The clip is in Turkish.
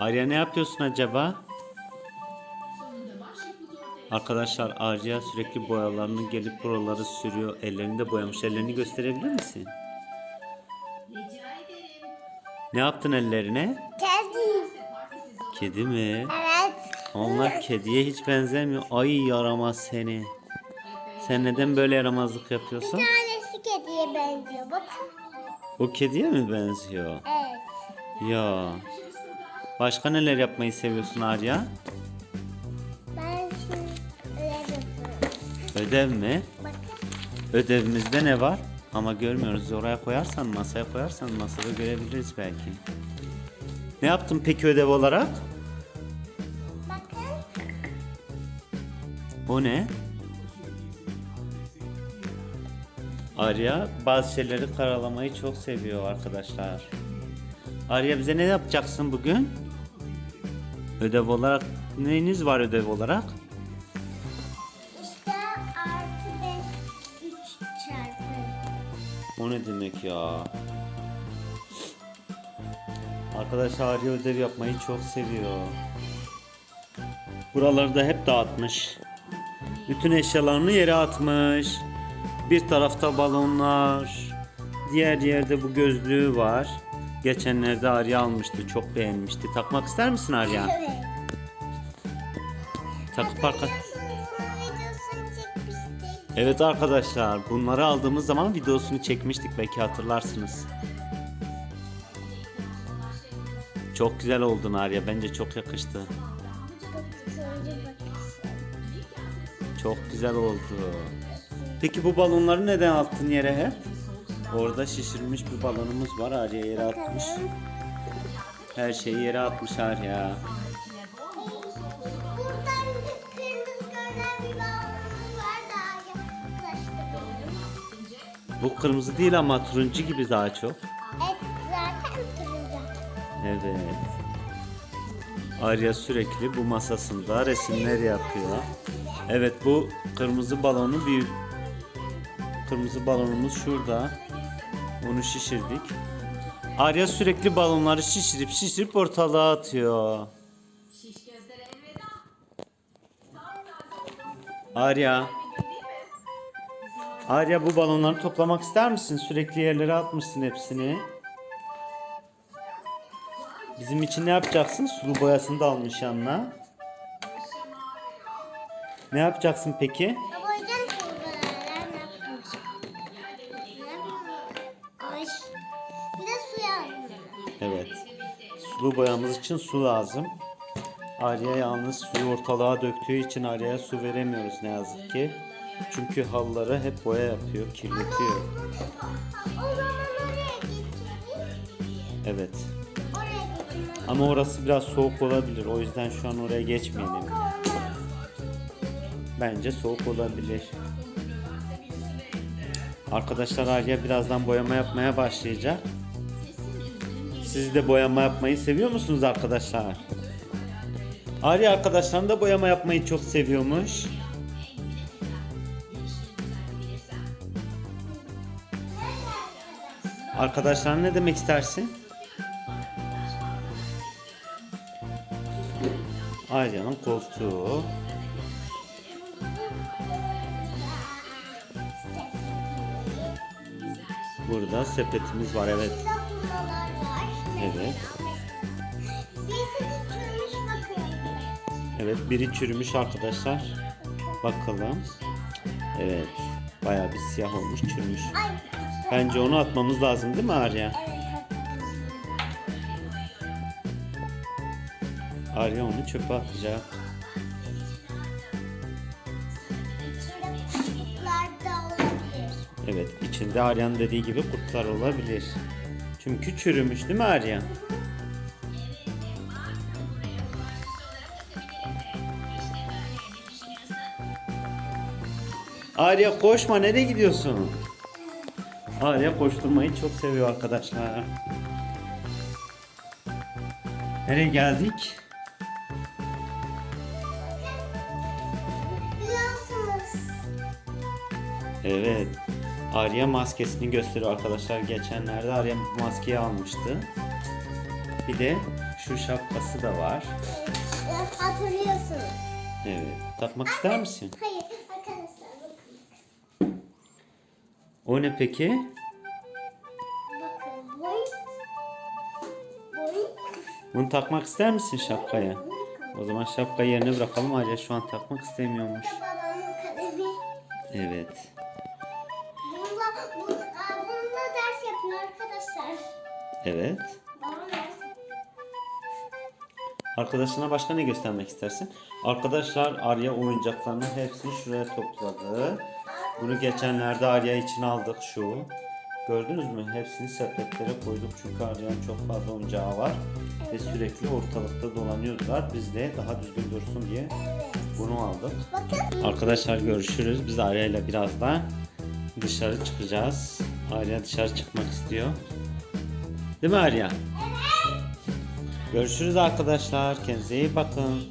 Arya ne yapıyorsun acaba? Arkadaşlar Arya sürekli boyalarını gelip buraları sürüyor. Ellerini de boyamış. Ellerini gösterebilir misin? Ne yaptın ellerine? Kedi. Kedi mi? Evet. Onlar kediye hiç benzemiyor. Ay yaramaz seni. Sen neden böyle yaramazlık yapıyorsun? Tanesi kediye benziyor. Bakın. O kediye mi benziyor? Evet. Ya. Başka neler yapmayı seviyorsun Arya? Ben şimdi yapıyorum. Ödev mi? Bakın. Ödevimizde ne var? Ama görmüyoruz. Oraya koyarsan, masaya koyarsan masada görebiliriz belki. Ne yaptın peki ödev olarak? Bakın. O ne? Arya bazı şeyleri karalamayı çok seviyor arkadaşlar. Arya bize ne yapacaksın bugün? Ödev olarak neyiniz var ödev olarak? İşte artı beş üç çarpı. O ne demek ya? Arkadaşlar Arya ödev yapmayı çok seviyor. Buraları da hep dağıtmış. Bütün eşyalarını yere atmış. Bir tarafta balonlar. Diğer yerde bu gözlüğü var. Geçenlerde Arya almıştı. Çok beğenmişti. Takmak ister misin Arya? Evet. Takıp arka... Evet arkadaşlar bunları aldığımız zaman videosunu çekmiştik belki hatırlarsınız. Çok güzel oldun Arya bence çok yakıştı. Çok güzel oldu. Peki bu balonları neden attın yere hep? Orada şişirmiş bir balonumuz var Arya yere atmış. Her şeyi yere atmış Arya. Buradan bir kırmızı görünen bir balonumuz var benim. Bu kırmızı değil ama turuncu gibi daha çok. Evet zaten kırılacak. Evet. Arya sürekli bu masasında resimler yapıyor. Evet bu kırmızı balonu bir kırmızı balonumuz şurada. Onu şişirdik. Arya sürekli balonları şişirip şişirip ortalığa atıyor. Arya. Arya bu balonları toplamak ister misin? Sürekli yerlere atmışsın hepsini. Bizim için ne yapacaksın? Sulu boyasını da almış yanına. Ne yapacaksın peki? Sulu boyamız için su lazım. Arya yalnız suyu ortalığa döktüğü için Arya'ya su veremiyoruz ne yazık ki. Çünkü halıları hep boya yapıyor, kirletiyor. Evet. Ama orası biraz soğuk olabilir. O yüzden şu an oraya geçmeyelim. Bence soğuk olabilir. Arkadaşlar Arya birazdan boyama yapmaya başlayacak. Siz de boyama yapmayı seviyor musunuz arkadaşlar? Arya arkadaşlarım da boyama yapmayı çok seviyormuş. Arkadaşlar ne demek istersin? Arya'nın koltuğu. Burada sepetimiz var evet. Evet. Evet biri çürümüş arkadaşlar. Bakalım. Evet. Bayağı bir siyah olmuş çürümüş. Bence onu atmamız lazım değil mi Arya? Arya onu çöpe atacak. Evet içinde Arya'nın dediği gibi kurtlar olabilir. Çünkü çürümüş değil mi Arya? Arya koşma nereye gidiyorsun? Arya koşturmayı çok seviyor arkadaşlar. Nereye geldik? Evet. Arya maskesini gösteriyor arkadaşlar. Geçenlerde Arya maskeyi almıştı. Bir de şu şapkası da var. Evet, Hatırlıyorsunuz. Evet. Takmak ister misin? Hayır arkadaşlar bakın. O ne peki? Bakın boy. Boy. Bunu takmak ister misin şapkaya? O zaman şapkayı yerine bırakalım. Arya şu an takmak istemiyormuş. Evet. Evet. Arkadaşına başka ne göstermek istersin? Arkadaşlar Arya oyuncaklarını hepsini şuraya topladı. Bunu geçenlerde Arya için aldık şu. Gördünüz mü? Hepsini sepetlere koyduk çünkü Arya'nın çok fazla oyuncağı var. Ve sürekli ortalıkta dolanıyorlar. Biz de daha düzgün dursun diye bunu aldık. Arkadaşlar görüşürüz. Biz Arya ile birazdan dışarı çıkacağız. Arya dışarı çıkmak istiyor. Değil mi Arya? Görüşürüz arkadaşlar. Kendinize iyi bakın.